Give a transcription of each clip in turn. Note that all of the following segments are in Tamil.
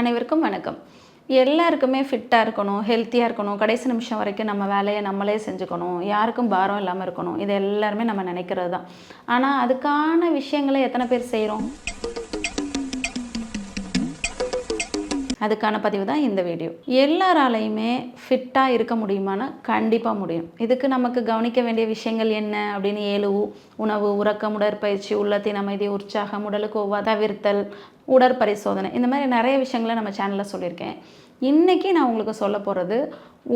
அனைவருக்கும் வணக்கம். எல்லாருக்குமே ஃபிட்டாக இருக்கணும் ஹெல்த்தியாக இருக்கணும் கடைசி நிமிஷம் வரைக்கும் நம்ம வேலையை நம்மளே செஞ்சுக்கணும் யாருக்கும் பாரம் இல்லாமல் இருக்கணும் இது எல்லாருமே நம்ம நினைக்கிறது தான் ஆனால் அதுக்கான விஷயங்களை எத்தனை பேர் செய்கிறோம் அதுக்கான பதிவு தான் இந்த வீடியோ. எல்லாராலையுமே ஃபிட்டாக இருக்க முடியுமானா கண்டிப்பாக முடியும். இதுக்கு நமக்கு கவனிக்க வேண்டிய விஷயங்கள் என்ன அப்படின்னு ஏழு உணவு உறக்கம் உடற்பயிற்சி உள்ளத்தின் அமைதி உற்சாகம் உடலுக்கு ஒவ்வா தவிர்த்தல் உடற்பரிசோதனை இந்த மாதிரி நிறைய விஷயங்களை நம்ம சேனலில் சொல்லியிருக்கேன். இன்றைக்கி நான் உங்களுக்கு சொல்ல போகிறது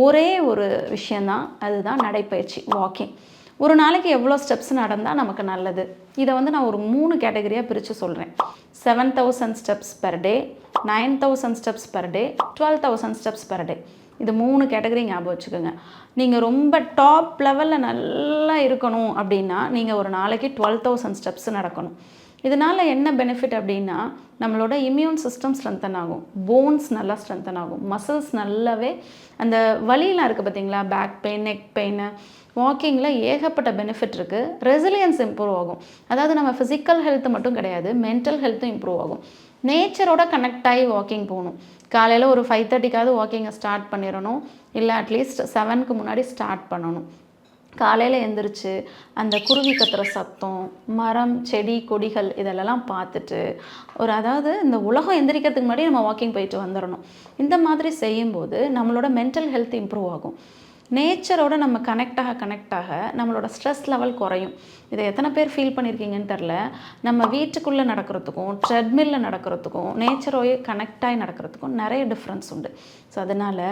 ஒரே ஒரு விஷயந்தான் அதுதான் நடைப்பயிற்சி வாக்கிங் ஒரு நாளைக்கு எவ்வளோ ஸ்டெப்ஸ் நடந்தால் நமக்கு நல்லது? இதை வந்து நான் ஒரு மூணு கேட்டகரியாக பிரித்து சொல்கிறேன் seven thousand steps per day nine thousand steps per day twelve thousand steps per day இது மூணு கேட்டகரி ஞாபகம் வச்சுக்கோங்க. நீங்கள் ரொம்ப டாப் லெவலில் நல்லா இருக்கணும் அப்படின்னா நீங்கள் ஒரு நாளைக்கு டுவெல் தௌசண்ட் ஸ்டெப்ஸ் நடக்கணும். இதனால் என்ன பெனிஃபிட் அப்படின்னா நம்மளோட இம்யூன் சிஸ்டம் ஸ்ட்ரென்தன் ஆகும். போன்ஸ் நல்லா ஸ்ட்ரென்தன் ஆகும். மசில்ஸ் நல்லாவே அந்த வலியெலாம் இருக்குது பார்த்தீங்களா பேக் பெயின் நெக் பெயின் வாக்கிங்கில் ஏகப்பட்ட பெனிஃபிட் இருக்குது ரெசிலியன்ஸ் இம்ப்ரூவ் ஆகும். அதாவது நம்ம ஃபிசிக்கல் ஹெல்த் மட்டும் கிடையாது மென்டல் ஹெல்த்தும் இம்ப்ரூவ் ஆகும். நேச்சரோட கனெக்ட் ஆகி வாக்கிங் போகணும். காலையில் ஒரு ஃபைவ் தேர்ட்டிக்காவது வாக்கிங்கை ஸ்டார்ட் பண்ணிடணும். இல்லை அட்லீஸ்ட் செவனுக்கு முன்னாடி ஸ்டார்ட் பண்ணணும். காலையில் எந்திரிச்சு அந்த குருவி கத்துற சத்தம் மரம் செடி கொடிகள் இதெல்லாம் பார்த்துட்டு ஒரு அதாவது இந்த உலகம் எந்திரிக்கிறதுக்கு முன்னாடி நம்ம வாக்கிங் போயிட்டு வந்துடணும் இந்த மாதிரி செய்யும்போது நம்மளோட மென்டல் ஹெல்த் இம்ப்ரூவ் ஆகும். நேச்சரோட நம்ம கனெக்ட் ஆக கனெக்ட் ஆக நம்மளோட ஸ்ட்ரெஸ் லெவல் குறையும். இதை எத்தனை பேர் ஃபீல் பண்ணியிருக்கீங்கன்னு தெரில நம்ம வீட்டுக்குள்ளே நடக்கிறதுக்கும் ட்ரெட்மில்ல நடக்கிறதுக்கும் நேச்சரோட கனெக்ட் ஆகி நடக்கிறதுக்கும் நிறைய டிஃப்ரென்ஸ் உண்டு. ஸோ அதனால்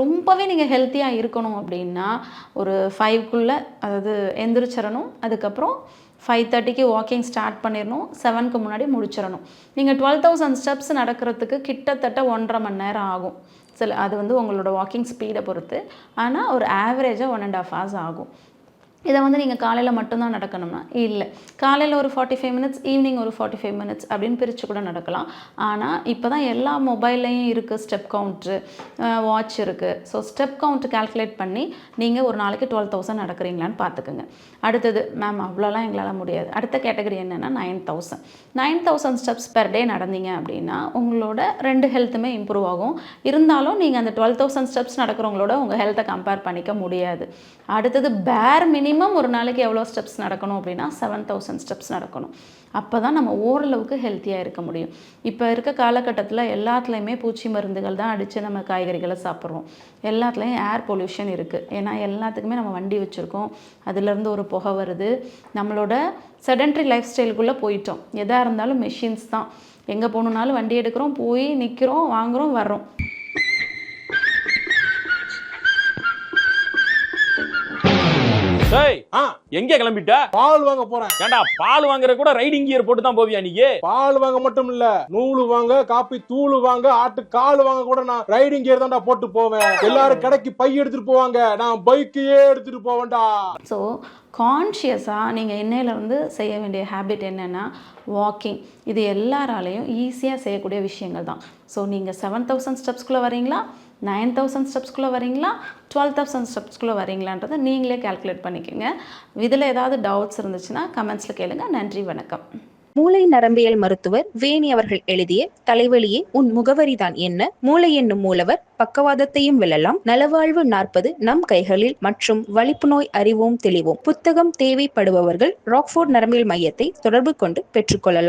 ரொம்பவே நீங்கள் ஹெல்த்தியாக இருக்கணும் அப்படின்னா ஒரு ஃபைவ்க்குள்ளே அதாவது எந்திரிச்சிடணும். அதுக்கப்புறம் ஃபைவ் தேர்ட்டிக்கு வாக்கிங் ஸ்டார்ட் பண்ணிடணும் செவனுக்கு முன்னாடி முடிச்சிடணும் நீங்கள் டுவெல் தௌசண்ட் ஸ்டெப்ஸ் நடக்கிறதுக்கு கிட்டத்தட்ட ஒன்றரை மணி நேரம் ஆகும். சில அது வந்து உங்களோட வாக்கிங் ஸ்பீடை பொறுத்து. ஆனால் ஒரு ஆவரேஜாக ஒன் அண்ட் ஆஃப் ஹவர்ஸ் ஆகும். இதை வந்து நீங்கள் காலையில் மட்டும்தான் நடக்கணும்னா இல்லை. காலையில் ஒரு ஃபார்ட்டி ஃபைவ் மினிட்ஸ் ஈவினிங் ஒரு ஃபார்ட்டி ஃபைவ் மினிட்ஸ் அப்படின்னு பிரித்து கூட நடக்கலாம். ஆனால் இப்போ தான் எல்லா மொபைல்லையும் இருக்குது ஸ்டெப் கவுண்ட்ரு வாட்ச் இருக்குது ஸோ ஸ்டெப் கவுண்ட் கால்குலேட் பண்ணி நீங்கள் ஒரு நாளைக்கு டுவெல் தௌசண்ட் நடக்கிறீங்களான்னு பார்த்துக்குங்க அடுத்தது மேம் அவ்வளோலாம் எங்களால் முடியாது. அடுத்த கேட்டகரி என்னென்னா nine thousand nine thousand steps per day நடந்தீங்க அப்படின்னா உங்களோட ரெண்டு ஹெல்த்துமே இம்ப்ரூவ் ஆகும். இருந்தாலும் நீங்கள் அந்த டுவெல் தௌசண்ட் ஸ்டெப்ஸ் நடக்கிறவங்களோட உங்கள் ஹெல்த்தை கம்பேர் பண்ணிக்க முடியாது. அடுத்தது பேர் மினி மினிமம் ஒரு நாளைக்கு எவ்வளோ ஸ்டெப்ஸ் நடக்கணும் அப்படின்னா செவன் தௌசண்ட் ஸ்டெப்ஸ் நடக்கணும். அப்போ தான் நம்ம ஓரளவுக்கு ஹெல்த்தியாக இருக்க முடியும். இப்போ இருக்க காலகட்டத்தில் எல்லாத்துலேயுமே பூச்சி மருந்துகள் தான் அடித்து நம்ம காய்கறிகளை சாப்பிட்றோம். எல்லாத்துலேயும் ஏர் பொல்யூஷன் இருக்குது ஏன்னா எல்லாத்துக்குமே நம்ம வண்டி வச்சுருக்கோம். அதுலேருந்து ஒரு புகை வருது. நம்மளோட செடன்ட்ரி லைஃப் ஸ்டைலுக்குள்ளே போயிட்டோம். எதாக இருந்தாலும் மெஷின்ஸ் தான். எங்கே போகணுன்னாலும் வண்டி எடுக்கிறோம் போய் நிற்கிறோம் வாங்குகிறோம் வர்றோம். எங்க கிளம்பிட்ட? பால் வாங்க போறேன். ஏன்டா பால் வாங்குற கூட ரைடிங் கியர் போட்டு தான் போவியா நீ? பால் வாங்க மட்டும் இல்ல நூலு வாங்க காப்பி தூள் வாங்க ஆட்டு கால் வாங்க கூட நான் ரைடிங் கியர் தான்டா போட்டு போவேன். எல்லாரும் கடைக்கு பை எடுத்துட்டு போவாங்க. நான் பைக்கையே எடுத்துட்டு போவேன்டா. ஸோ கான்ஷியஸாக நீங்கள் இன்னையிலேருந்து செய்ய வேண்டிய ஹேபிட் என்னென்னா வாக்கிங் இது எல்லாராலையும் ஈஸியாக செய்யக்கூடிய விஷயங்கள் தான் ஸோ நீங்கள் செவன் தௌசண்ட் ஸ்டெப்ஸ்குள்ளே வரீங்களா நைன் தௌசண்ட் ஸ்டெப்ஸ்குள்ளே வரீங்களா? டுவெல் தௌசண்ட் ஸ்டெப்ஸ்குள்ளே வரீங்களான்றதை நீங்களே கால்குலேட் பண்ணிக்கோங்க. இதில் ஏதாவது டவுட்ஸ் இருந்துச்சுன்னா கமெண்ட்ஸில் கேளுங்க. நன்றி வணக்கம். மூளை நரம்பியல் மருத்துவர் வேணி அவர்கள் எழுதிய தலைவலியே உன் முகவரிதான் என்ன? மூளை என்னும் மூலவர் பக்கவாதத்தையும் வெல்லலாம். நலவாழ்வு நாற்பது நம் கைகளில் மற்றும் வலிப்பு நோய் அறிவோம் தெளிவோம். புத்தகம் தேவைப்படுபவர்கள் ராக்ஃபோர்ட் நரம்பியல் மையத்தை தொடர்பு கொண்டு பெற்றுக்கொள்ளலாம்.